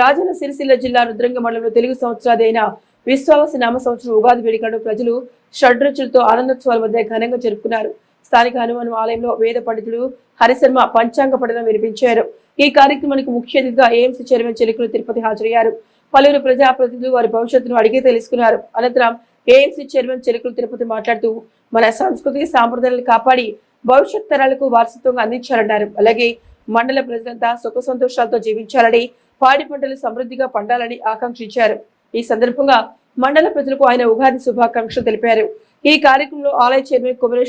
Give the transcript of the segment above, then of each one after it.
రాజన్న సిరిసిల్ల జిల్లా రుద్రంగ మండలంలో తెలుగు సంవత్సరాది అయిన విశ్వావస నామ సంవత్సరం ఉగాది వేడుకలను ప్రజలు షడ్రుచులతో ఆనందోత్సవాల మధ్య ఘనంగా జరుపుకున్నారు. స్థానిక హనుమాన్ ఆలయంలో వేద పండితుడు హరిశర్మ పంచాంగ పఠనం వినిపించారు. ఈ కార్యక్రమానికి ముఖ్య అతిథిగా ఏఎంసీ చైర్మన్ చెలుకులు తిరుపతి హాజరయ్యారు. పలువురు ప్రజాప్రతినిధులు వారి భవిష్యత్తును అడిగి తెలుసుకున్నారు. అనంతరం ఏఎంసీ చైర్మన్ చెలుకులు తిరుపతి మాట్లాడుతూ మన సంస్కృతి సాంప్రదాయాలను కాపాడి భవిష్యత్ తరాలకు వారసత్వంగా అందించాలన్నారు. అలాగే మండల ప్రజలంతా సుఖ సంతోషాలతో జీవించాలని పాడి పంటలు సమృద్ధిగా పండాలని ఆకాంక్షించారు. ఈ సందర్భంగా మండల ప్రజలకు ఆయన ఉగాది శుభాకాంక్షలు తెలిపారు. ఈ కార్యక్రమంలో ఆలయ చైర్మన్ కుమర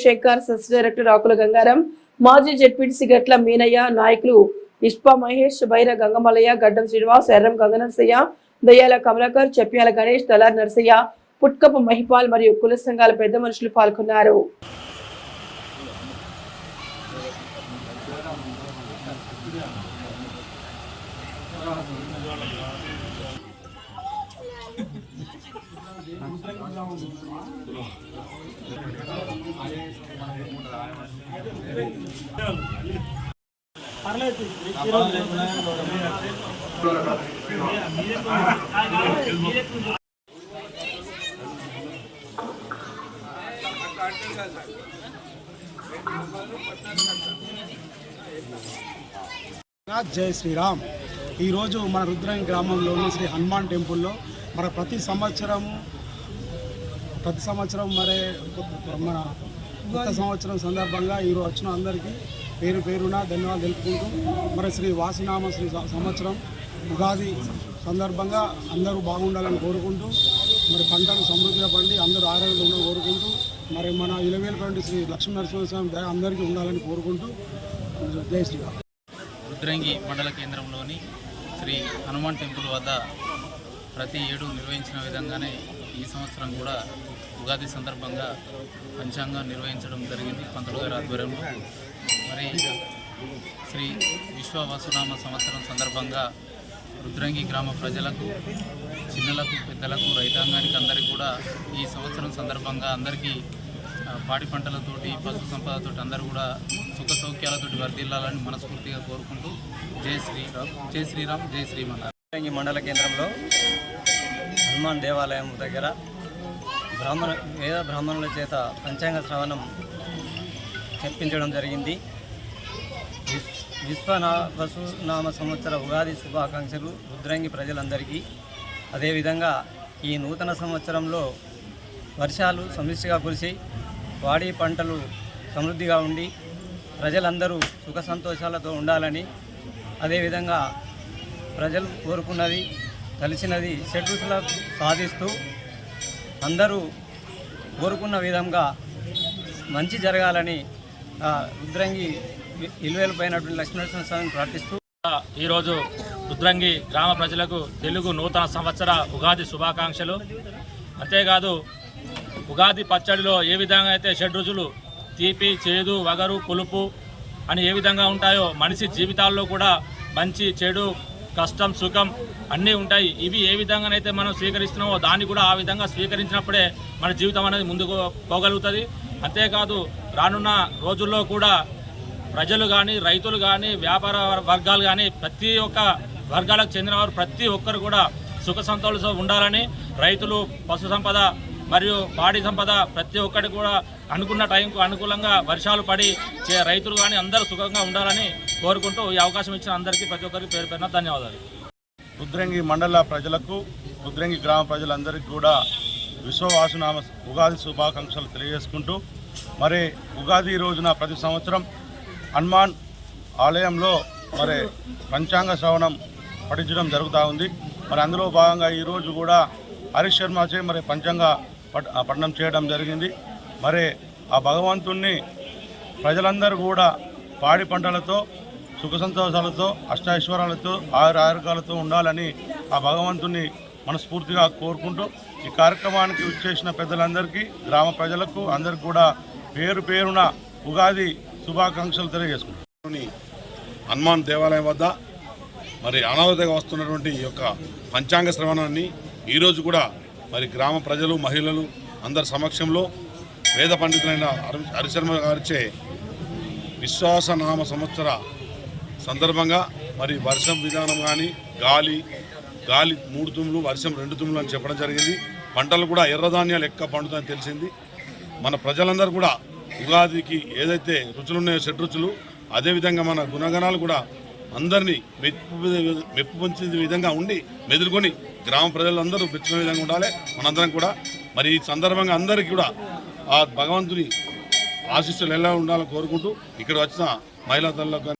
సస్ డైరెక్టర్ ఆకుల గంగారం మాజీ జడ్పీటీసీ గట్ల మీనయ్య నాయకులు ఇష్పా మహేష్ బైర గంగమలయ్య గడ్డం శ్రీనివాస్ ఎర్రం గంగనరసయ్య దయ్యాల కమలాకర్ చెప్ప్యాల గణేష్ తలార్ నరసయ్య పుట్కప మహిపాల్ మరియు కుల సంఘాల పెద్ద మనుషులు పాల్గొన్నారు. నాథ్ జై శ్రీరామ్. ఈరోజు మన రుద్రంగి గ్రామంలోని శ్రీ హనుమాన్ టెంపుల్లో మన ప్రతి సంవత్సరం ప్రతి సంవత్సరం మరి మన కొత్త సంవత్సరం సందర్భంగా ఈరోజు వచ్చిన అందరికీ పేరు పేరున ధన్యవాదాలు తెలుపుకుంటూ మరి శ్రీ వాసినామ శ్రీ సంవత్సరం ఉగాది సందర్భంగా అందరూ బాగుండాలని కోరుకుంటూ మరి పంటలు సమృద్ధిగా పండి అందరూ ఆరోగ్యంగా ఉండాలని కోరుకుంటూ మరి మన ఇలవేలపండి శ్రీ లక్ష్మీ నరసింహస్వామి దయ అందరికీ ఉండాలని కోరుకుంటూ జయ శ్రీరామ్. రుద్రంగి మండల కేంద్రంలోని శ్రీ హనుమాన్ టెంపుల్ వద్ద ప్రతి ఏడు నిర్వహించిన విధంగానే ఈ సంవత్సరం కూడా ఉగాది సందర్భంగా పంచాంగం నిర్వహించడం జరిగింది పంతులు గారి ఆధ్వర్యంలో. మరి శ్రీ విశ్వవసునామ సంవత్సరం సందర్భంగా రుద్రంగి గ్రామ ప్రజలకు చిన్నలకు పెద్దలకు రైతాంగానికి అందరికీ కూడా ఈ సంవత్సరం సందర్భంగా అందరికీ పాడి పంటలతోటి పశు సంపదతోటి అందరూ కూడా సుఖ సౌఖ్యాలతోటి వర్ధిల్లాలని మనస్ఫూర్తిగా కోరుకుంటూ జై శ్రీరామ్ జై శ్రీరామ్ జై శ్రీమన్నారాయణ. ఈ మండల కేంద్రంలో హనుమాన్ దేవాలయం దగ్గర బ్రాహ్మణ వేద బ్రాహ్మణుల చేత పంచాంగ శ్రవణం చెప్పించడం జరిగింది. విశ్- విశ్వనా వసునామ సంవత్సర ఉగాది శుభాకాంక్షలు రుద్రంగి ప్రజలందరికీ. అదేవిధంగా ఈ నూతన సంవత్సరంలో వర్షాలు సమిష్టిగా కురిసి వాడి పంటలు సమృద్ధిగా ఉండి ప్రజలందరూ సుఖ సంతోషాలతో ఉండాలని అదేవిధంగా ప్రజలు కోరుకున్నది కలిసినది షడ్రుచుల సాధిస్తూ అందరూ కోరుకున్న విధంగా మంచి జరగాలని ఆ, రుద్రంగి ఇలువెలపైనటువంటి లక్ష్మీనరసింహ స్వామిని ప్రార్థిస్తూ. ఈరోజు రుద్రంగి గ్రామ ప్రజలకు తెలుగు నూతన సంవత్సర ఉగాది శుభాకాంక్షలు. అంతేకాదు ఉగాది పచ్చడిలో ఏ విధంగా అయితే షడ్ రుచులు తీపి చేదు వగరు పులుపు అని ఏ విధంగా ఉంటాయో మనిషి జీవితాల్లో కూడా మంచి చెడు కష్టం సుఖం అన్నీ ఉంటాయి. ఇవి ఏ విధంగానైతే మనం స్వీకరిస్తున్నామో దాన్ని కూడా ఆ విధంగా స్వీకరించినప్పుడే మన జీవితం అనేది ముందుకు పోగలుగుతుంది. అంతేకాదు రానున్న రోజుల్లో కూడా ప్రజలు కానీ రైతులు కానీ వ్యాపార వర్గాలు కానీ ప్రతి ఒక్క వర్గాలకు చెందినవారు ప్రతి ఒక్కరు కూడా సుఖ సంతోషంతో ఉండాలని రైతులు పశు సంపద మరియు పాడి సంపద ప్రతి ఒక్కటి కూడా అనుకున్న టైంకు అనుకూలంగా వర్షాలు పడి రైతులు కానీ అందరూ సుఖంగా ఉండాలని కోరుకుంటూ ఈ అవకాశం ఇచ్చిన అందరికీ ప్రతి ఒక్కరికి పేరు పేరున ధన్యవాదాలు. రుద్రంగి మండల ప్రజలకు రుద్రంగి గ్రామ ప్రజలందరికీ కూడా విశ్వవాసునామ ఉగాది శుభాకాంక్షలు తెలియజేసుకుంటూ మరి ఉగాది రోజున ప్రతి సంవత్సరం హనుమాన్ ఆలయంలో మరి పంచాంగ శ్రవణం పఠించడం జరుగుతూ ఉంది. మరి అందులో భాగంగా ఈరోజు కూడా హరీష్ శర్మచే మరి పంచాంగ పఠనం చేయడం జరిగింది. మరి ఆ భగవంతుణ్ణి ప్రజలందరూ కూడా పాడి పంటలతో సుఖ సంతోషాలతో అష్టైశ్వరాలతో ఆయుర ఆరోగ్యాలతో ఉండాలని ఆ భగవంతుని మనస్ఫూర్తిగా కోరుకుంటూ ఈ కార్యక్రమానికి విచ్చేసిన పెద్దలందరికీ గ్రామ ప్రజలకు అందరికీ కూడా పేరు పేరున ఉగాది శుభాకాంక్షలు తెలియజేసుకుంటాం హనుమాన్ దేవాలయం వద్ద మరి అనాథగా వస్తున్నటువంటి ఈ యొక్క పంచాంగ శ్రవణాన్ని ఈరోజు కూడా మరి గ్రామ ప్రజలు మహిళలు అందరి సమక్షంలో వేద పండితులైన హరిశర్మ గారిచే విశ్వాసనామ సంవత్సర సందర్భంగా మరి వర్షం విధానం కానీ గాలి గాలి మూడు తుమ్ములు వర్షం రెండు తుమ్ములు అని చెప్పడం జరిగింది. పంటలు కూడా ఎర్రధాన్యాలు ఎక్కువ పండుతాయని తెలిసింది. మన ప్రజలందరూ కూడా ఉగాదికి ఏదైతే రుచులు ఉన్నాయో షడ్ రుచులు అదేవిధంగా మన గుణగణాలు కూడా అందరినీ మెప్పు మెప్పు పొందే విధంగా ఉండి మెదులుకొని గ్రామ ప్రజలందరూ మెచ్చుకునే విధంగా ఉండాలి. మనందరం కూడా. మరి ఈ సందర్భంగా అందరికీ కూడా ఆ భగవంతుని ఆశీస్సులు ఎలా ఉండాలని కోరుకుంటూ ఇక్కడ వచ్చిన మహిళా తల్లకు